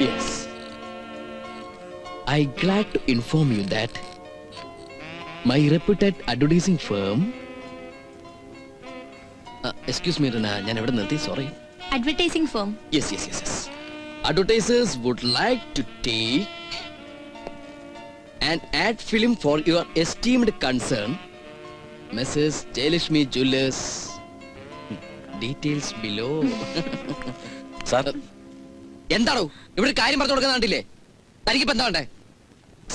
Yes. I glad to inform you that my reputed advertising firm. Uh, excuse me, Rina. ഞാൻ എവിടെ നിർത്തി sorry advertising firm yes yes yes yes advertisers would like to take an ad film for your esteemed concern Messrs Jayalakshmi jewellers details below sir എന്താണോ ഇവിടെ കാര്യം പറഞ്ഞു കൊടുക്കുന്ന കണ്ടില്ലേ? തനിക്കിപ്പോ എന്താ വേണ്ടേ?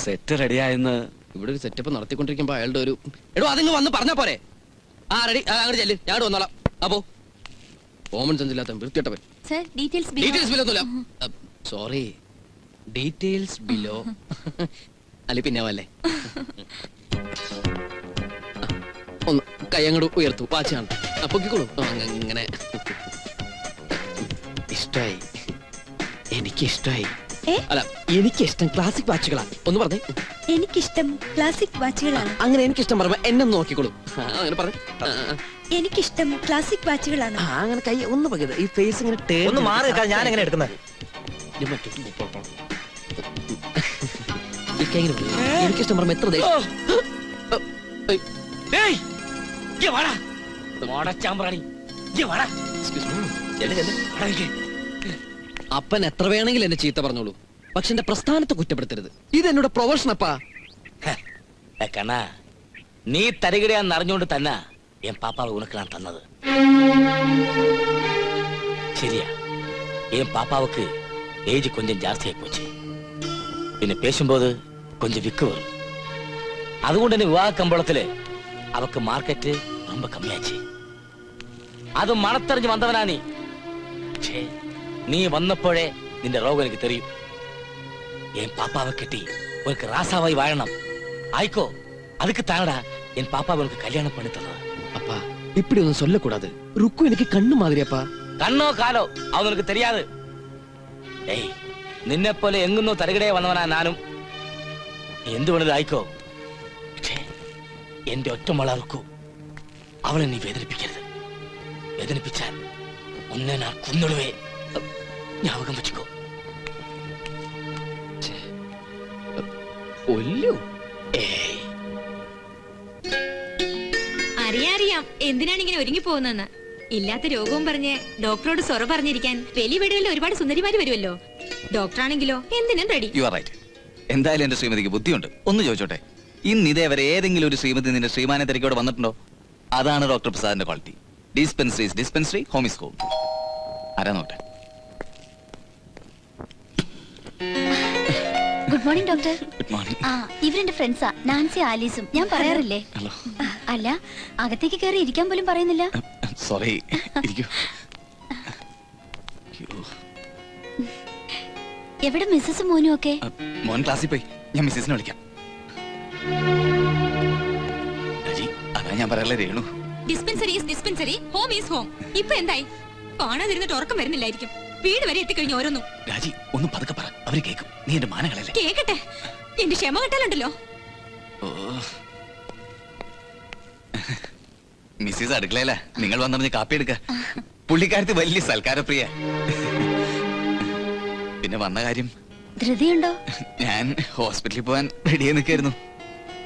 സെറ്റ് റെഡിയായെന്ന് ഇവിടെ ഒരു സെറ്റപ്പ് നടത്തിക്കൊണ്ടിരിക്കുമ്പോ അയാളുടെ ഒരു എടോ അതിങ്ങ് വന്ന് പറഞ്ഞാ പോരെ. ആ റെഡി അങ്ങോട്ട് ചെല്ല്. ഞാൻ അങ്ങോട്ട് വന്നോളാം. അപ്പോ കോമൺ സെൻസ് ഇല്ലാത്ത വൃത്തിയിട്ടവൻ സർ ഡീറ്റെയിൽസ് ബിലോ ഒന്നുമില്ല. സോറി ഡീറ്റെയിൽസ് ബിലോ അല്ലെ പിന്നെ വല്ലേ ഒന്ന് കൈ അങ്ങോട്ട് ഉയർത്തു. വാച്ചാണ് അപ്പൊക്കിക്കോളൂ ആ, അങ്ങ- ഇങ്ങനെ. ഇഷ്ടായി. എനിക്ക് ഇഷ്ടായി ഏ? അല്ല എനിക്കിഷ്ടം ക്ലാസിക് വാച്ചുകളാണ് ഒന്ന് പറഞ്ഞേ. എനിക്കിഷ്ടം ക്ലാസിക് വാച്ചുകളാണ് അങ്ങനെ എനിക്കിഷ്ടം പറയുമ്പോ എന്നെ ഒന്ന് നോക്കിക്കോളൂ. ആ, അങ്ങനെ പറഞ്ഞു. എനിക്കിഷ്ടം ക്ലാസിക് വാച്ചുകളാണ് അങ്ങനെ കൈ ഒന്ന് പകരുത് ഈ ഫേസ് ഇങ്ങനെ turn ഒന്ന് മാറി നിൽക്കാൻ ഞാൻ എങ്ങനെ എടുക്കുന്നത്? ഇത് മറ്റൊരു മുപ്പോട്ടോ. ഈ കൈ ഇങ്ങനെ പിടി. എനിക്കിഷ്ടം പറയുമ്പോ എത്ര ദേഷ്യം. ഏയ്, excuse me. അപ്പൻ എത്ര വേണമെങ്കിലും എന്നെ ചീത്ത പറഞ്ഞോളൂ. പക്ഷെ എന്റെ പ്രസ്ഥാനത്തെ കുറ്റപ്പെടുത്തരുത്. ഇത് എന്നോട് പ്രൊഫഷൻ നീ തരികിടയാന്ന് അറിഞ്ഞുകൊണ്ട് തന്നെ എൻ പാപ്പാവ് ഉണക്കിലാണ് തന്നത്. ശരിയാ. என் പാപ്പാവക്ക് ഏജ് கொஞ்சம் ജാസ്തിയായി പോച്ചു പിന്നെ പേശുമ്പോത് കൊഞ്ചം വിക്ക് വരും. അതുകൊണ്ട് തന്നെ വിവാഹ കമ്പളത്തിൽ അവക്ക് മാർക്കറ്റ് നമ്മ കമ്മിയാച്ചി അത് മണത്തെറിഞ്ഞ് വന്നവനാ നീ. നീ വന്നപ്പോഴേ നിന്റെ രോഗം എനിക്ക് തെറിയും എൻ പാപ്പാവെ കെട്ടി ഉനക്ക് ராசாவாய் வாழணும் ஆய்க்கோ அதுக்கு தானடா என் பாப்பாவை உனக்கு கல்யாணம் பண்ணி தந்தது அப்பா இப்படி ஒன்னும் சொல்லக்கூடாது ருக்கு எனக்கு கண்ணு மாதிரி அப்பா കണ്ണോ കാലോ അവനക്ക് തെരിയാതെ ഏയ് നിന്നെ പോലെ എങ്ങുന്നോ തരകിടയെ വന്നവനാ ഞാനും എന്ത് വേണത് ആയിക്കോ പക്ഷേ എന്റെ ഒറ്റ മളർക്കൂ അവളെ നീ വേദനിപ്പിക്കരുത് വേദനിപ്പിച്ചാൽ ഒന്നെ ഞാൻ കുന്നിടുവേ ജ്ഞാപകം വെച്ചുക്കോ. അറിയാറിയാം എന്തിനാണ് ഇങ്ങനെ ഒരുങ്ങി പോകുന്നതെന്ന് ഇല്ലാത്ത രോഗവും പറഞ്ഞ് ഡോക്ടറോട് സൊറ പറഞ്ഞിരിക്കാൻ വലിയ വീടുകളിൽ ഒരുപാട് സുന്ദരിമാര് വരുമല്ലോ. ഡോക്ടറാണെങ്കിലോ എന്തിനും റെഡി യു ആർ റൈറ്റ് എന്തായാലും എന്റെ ശ്രീമതിക്ക് ബുദ്ധിയുണ്ട്. ഒന്ന് ചോദിച്ചോട്ടെ ഇന്ന് ഇതേവരെ ഏതെങ്കിലും ഒരു ശ്രീമതി നിന്റെ ശ്രീമാനെ തിരക്കോട് വന്നിട്ടുണ്ടോ? അതാണ് doctor പ്രസാദിന്റെ quality. Dispensary dispensary home home ആരാ നോട്ടെ good morning doctor. Good morning ആ ഇവരെന്റെ ഫ്രണ്ട്സാ നാൻസി ആലീസും. ഞാൻ പറയാറില്ലേ? ഹലോ അല്ല അകത്തേക്ക് കയറി ഇരിക്കാൻ പോലും പറയുന്നില്ല. സോറി ഇരിക്കൂ. എവിടെ മിസ്സസ് മോനും ഒക്കെ? മോൻ ക്ലാസ്സിൽ പോയി. ഞാൻ മിസ്സസിനെ വിളിക്കാം. അതാ ഞാൻ പറയാനുള്ള Renu. Dispensary is dispensary home is home ഇപ്പൊ എന്തായി? കാണാതിരുന്നിട്ട് ഉറക്കം വരുന്നില്ലായിരിക്കും. വീട് വരെ എത്തിക്കഴിഞ്ഞു ഓരോന്നും. രാജി ഒന്നും പതുക്കെ പറ. അവർ കേക്കും നീ എന്റെ മാനകളല്ലേ കേക്കട്ടെ. എന്റെ ക്ഷമ കിട്ടാലുണ്ടല്ലോ. മിസ്സിസ് അടുക്കളയല്ല നിങ്ങൾ വന്നറിഞ്ഞ് കാപ്പി എടുക്ക. പുള്ളിക്കാരത്ത് വലിയ സൽക്കാരപ്രിയ. പിന്നെ വന്ന കാര്യം? ധൃതിയുണ്ടോ? ഞാൻ ഹോസ്പിറ്റലിൽ പോവാൻ റെഡിയായി നിൽക്കായിരുന്നു.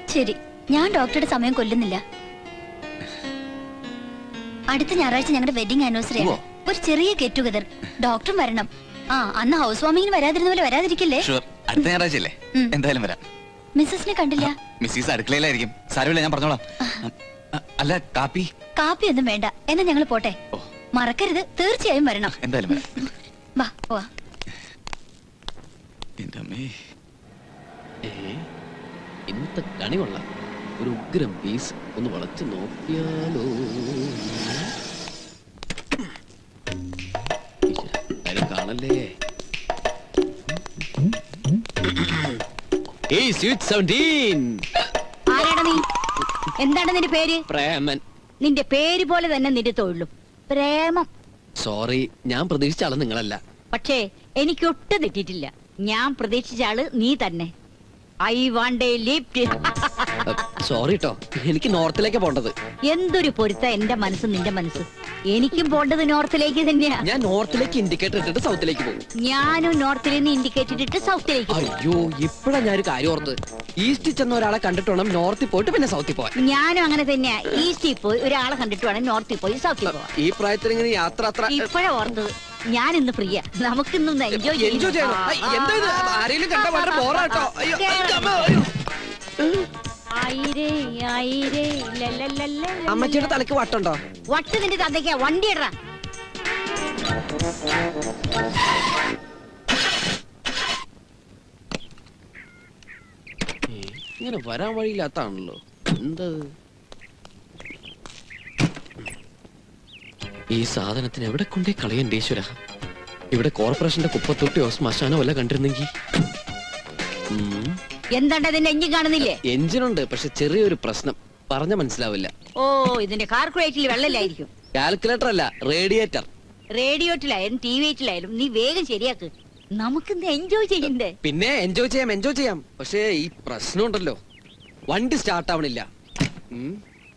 ശരി. ഞാൻ ഡോക്ടറുടെ സമയം കൊല്ലുന്നില്ല. അടുത്ത ഞായറാഴ്ച ഞങ്ങളുടെ വെഡിങ് ആനിവേഴ്സറി ആണ്. ഒരു ചെറിയ ഗെറ്റ് ടുഗദർ. ഡോക്ടറും വരണം. ആ അന്ന് ഹൗസ് വാമിങ്ങിന് വരാതിരുന്ന പോലെ വരാതിരിക്കില്ലേ? ഷുവർ അടുത്ത ഞായറാഴ്ചയല്ലേ? ഉം. എന്തായാലും വരാം. മിസ്സസിനെ കണ്ടില്ല? മിസ്സിസ് അടുക്കളയിലായിരിക്കും. സാരമില്ല ഞാൻ പറഞ്ഞോളാം. അ- അല്ല കാപ്പി? കാപ്പി ഒന്നും വേണ്ട. എന്നാ ഞങ്ങൾ പോട്ടെ? ഓ. മറക്കരുത്. തീർച്ചയായും വരണം. എന്തായാലും വരാം. വാ പോവാ. എന്റെ അമ്മേ. ഏ ഇന്നത്തെ കണി കൊള്ളാം. ഒരു ഉഗ്രം പീസ് ഒന്ന് വളച്ചു നോക്കിയാലോ. ആരും കാണല്ലേ ഏയ് സ്വീറ്റ് സെവന്റീൻ ആരാണ് നീ? എന്താണ് നിന്റെ പേര്? പ്രേമൻ. നിന്റെ പേര് പോലെ തന്നെ നിന്റെ തൊഴിലും. പ്രേമം. സോറി ഞാൻ പ്രതീക്ഷിച്ച ആൾ നിങ്ങളല്ല. പക്ഷേ എനിക്ക് ഒട്ടും തെറ്റിയിട്ടില്ല. ഞാൻ പ്രതീക്ഷിച്ച ആൾ നീ തന്നെ. I want a lift sorry കേട്ടോ എനിക്ക് നോർത്തിലേക്ക് പോണ്ടത് എന്തൊരു പൊരുത്ത എന്റെ മനസ്സ് നിന്റെ മനസ്സ്. എനിക്കും പോണ്ടത് നോർത്തിലേക്ക് തന്നെയാ. ഞാൻ നോർത്തിലേക്ക് ഇൻഡിക്കേറ്റർ ഇട്ടിട്ട് സൗത്തിലേക്ക് പോകും. ഞാനും നോർത്തിൽ നിന്ന് ഇൻഡിക്കേറ്റർ ഇട്ടിട്ട് സൗത്തിലേക്ക് പോകും. അയ്യോ ഇപ്പഴാ ഒരു കാര്യം ഓർത്തത്. ഈസ്റ്റ് ചെന്ന ഒരാളെ കണ്ടിട്ട് വേണം നോർത്തിൽ പോയിട്ട് പിന്നെ സൗത്തിൽ പോവാൻ. ഞാനും അങ്ങനെ തന്നെയാ. ഈസ്റ്റിൽ പോയി ഒരാളെ കണ്ടിട്ട് വേണം നോർത്തിൽ പോയി സൗത്തിൽ പോവാ ഈ പ്രായത്തിൽ ഇങ്ങനെ യാത്ര അത്ര ഇപ്പഴാ ഓർത്തത്. ഞാൻ ഇന്ന് ഫ്രീയാ നമുക്കിന്നൊന്ന് എൻജോയ് എൻജോയ് ചെയ്യണം. ഐ, എന്താ ഇത്? ആരെങ്കിലും കണ്ട വളരെ ബോറാട്ടോ അയ്യോ അയ്യോ, അമ്മ, അയ്യോ. അമ്മച്ചിയുടെ തലക്ക് വട്ടുണ്ടോ? വട്ട് നിന്റെ തന്തയ്ക്ക വണ്ടി ഇടറ ഇങ്ങനെ വരാൻ വഴിയില്ലാത്താണല്ലോ. എന്താ ഈ സാധനത്തിന് എവിടെ കൊണ്ടേ കളയണ്ട ഈശ്വര? ഇവിടെ കോർപ്പറേഷന്റെ കുപ്പത്തൊട്ടിയോ ശ്മശാനോ അല്ല കണ്ടിരുന്നെങ്കിൽ. എന്താണ്ട് അതിന്റെ എഞ്ചിൻ കാണുന്നില്ലേ? എഞ്ചിനുണ്ട് പക്ഷെ ചെറിയൊരു പ്രശ്നം. പറഞ്ഞ മനസ്സിലാവില്ല. ഓ ഇതിന്റെ കാർക്കുലേറ്റിൽ വെള്ളമില്ലായിരിക്കും. കാൽക്കുലേറ്റർ അല്ല റേഡിയേറ്റർ. റേഡിയോട്ടിലായാലും ടി വിയിലായാലും നീ വേഗം ശരിയാക്ക്. നമുക്ക് എൻജോയ് ചെയ്യണ്ടേ? പിന്നെ എൻജോയ് ചെയ്യാം എൻജോയ് ചെയ്യാം. പക്ഷേ ഈ പ്രശ്നം ഉണ്ടല്ലോ വണ്ടി സ്റ്റാർട്ട് ആവണില്ല.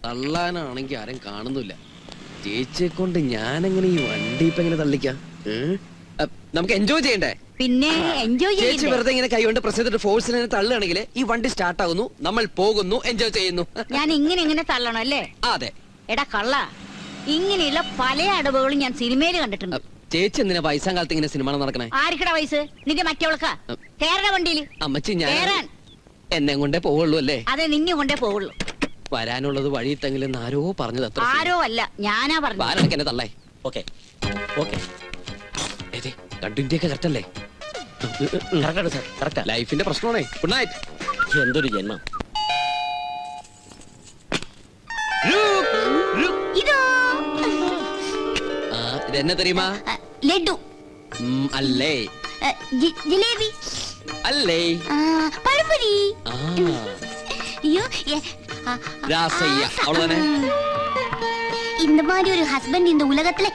തള്ളാനാണെങ്കി ആരും കാണുന്നില്ല. ചേച്ചിയെ കൊണ്ട് ഞാനെങ്ങനെ ഈ വണ്ടി ഇപ്പൊ എങ്ങനെ തള്ളിക്കാം? നമുക്ക് എൻജോയ് ചെയ്യണ്ടേ? പിന്നെ എൻജോയ് ചേച്ചി വെറുതെ ഇങ്ങനെ കൈകൊണ്ട് പ്രസ് ഫോഴ്സ് ഫോഴ്സിനെ തള്ളുകയാണെങ്കിൽ ഈ വണ്ടി സ്റ്റാർട്ട് ആകുന്നു നമ്മൾ പോകുന്നു എൻജോയ് ചെയ്യുന്നു. ഞാൻ ഇങ്ങനെ ഇങ്ങനെ തള്ളണോ അല്ലേ? ആ, അതെ. എടാ കള്ള ഇങ്ങനെയുള്ള പല അടവുകളും ഞാൻ സിനിമയിൽ കണ്ടിട്ടുണ്ട്. ചേച്ചി എന്തിനാ വയസ്സാം കാലത്ത് ഇങ്ങനെ സിനിമ നടക്കണേ? ആർക്കടാ വയസ്സ്? നിന്റെ മറ്റവൾക്കാ? കേരള വണ്ടിയിൽ അമ്മച്ചി ഞാൻ കേറാൻ എന്നെ കൊണ്ടേ പോവുള്ളൂ അല്ലേ? അതെ നിന്നെ കൊണ്ടേ പോവുള്ളൂ. വരാനുള്ളത് വഴി തെങ്കിലും ആരോ പറഞ്ഞു അത്ര ആരോ അല്ല ഞാനാ പറഞ്ഞു ആരാണൊക്കെ എന്നെ തള്ളേ. ഓക്കെ. ഓക്കെ. ഏതേ രണ്ടിന്റെ ഒക്കെ കറക്റ്റ് അല്ലേ? കറക്റ്റാണ് സാർ കറക്റ്റാ ലൈഫിന്റെ പ്രശ്നമാണേ ഗുഡ് നൈറ്റ് എന്തൊരു ജന്മം ഇതോ ആ ഇതെന്നെ തെരയുമാ അ, ലഡു ഉം, അല്ലേ അ, ജി- ജിലേബി അല്ലേ ആ, പഴംപൊരി ആ ஐயோ ஏ, ஆ, ராசையா, அவ்வளவுதானே? இந்த மாதிரி ஒரு ஹஸ்பண்ட் இந்த உலகத்துல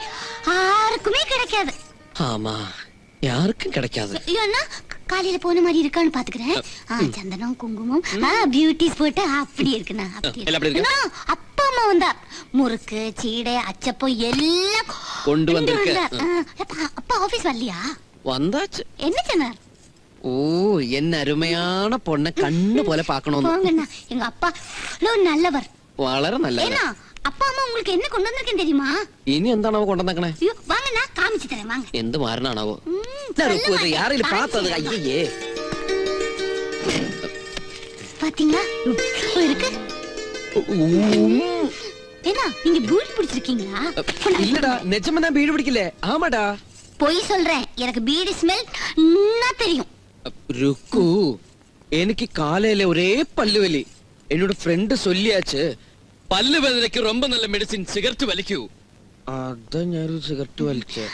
யாருக்குமே கிடைக்காது ஆமா யாருக்கும் கிடைக்காது ஏன்னா காலையில போன மாதிரி இருக்கான்னு பாத்துக்கிறேன் ஆ, சந்தனம் குங்குமம் பியூட்டிஸ் போட்டு அப்படி இருக்குண்ணா அப்படி எல்லாம் அப்படி இருக்கு? அண்ணா, அப்பா அம்மா வந்தா முறுக்கு சீடை அச்சப்பம் எல்லாம் கொண்டு வந்திருக்கு. வந்தார். ஆ, அப்பா அப்பா ஆபீஸ் வரலையா வந்தாச்சு என்ன சொன்னார் ஓ என்ன அருமையான பொண்ணை கண்ணு போல பாக்கணும்னு போங்கண்ணா எங்க அப்பா இவ்வளவு நல்லவர் വളരെ നല്ല ஏன்னா அப்பா அம்மா உங்களுக்கு என்ன கொண்டு வந்திருக்கேன் தெரியுமா ഇനി എന്താണാവോ കൊണ്ടുവന്നേക്കണേ ஐயோ வாங்கண்ணா காமிச்சு தரேன் வாங்க എന്ത് മാരനാണാവോ ம், சொல்ல மாட்டேன். யாரையும் பார்த்தது காமிச்சு ஐயே பாத்தீங்களா இப்போ இருக்கு ஏன்னா நீங்க பூரி பிடிச்சிருக்கீங்களா இல்லடா நிஜமா தான் வீடு பிடிக்கல ஆமாடா பொய் சொல்றேன் எனக்கு பீடி ஸ்மெல் நல்லா தெரியும் ருக்கு എനിക്ക് കാലയിലെ ഒരേ പല്ലുവലി എന്നോട് ഫ്രണ്ട് ചൊല്ലിയാച്ച് പല്ല് വേദനയ്ക്ക് ரொம்ப നല്ല മെഡിസിൻ സിഗരറ്റ് വലിക്കൂ അതാ ഞാനൊരു സിഗരറ്റ് വലിച്ചേ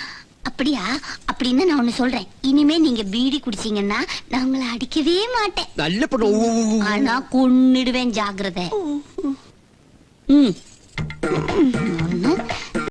அப்படியா? அப்படின்னு நான் ஒண்ணு சொல்றேன். இனிமே நீங்க பீடி குடிச்சீங்கன்னா நான் உங்களை அடிக்கவே மாட்டேன். நல்ல படம் ஆனா கொன்னிடுவேன் ஜாக்கிரதை. ம்.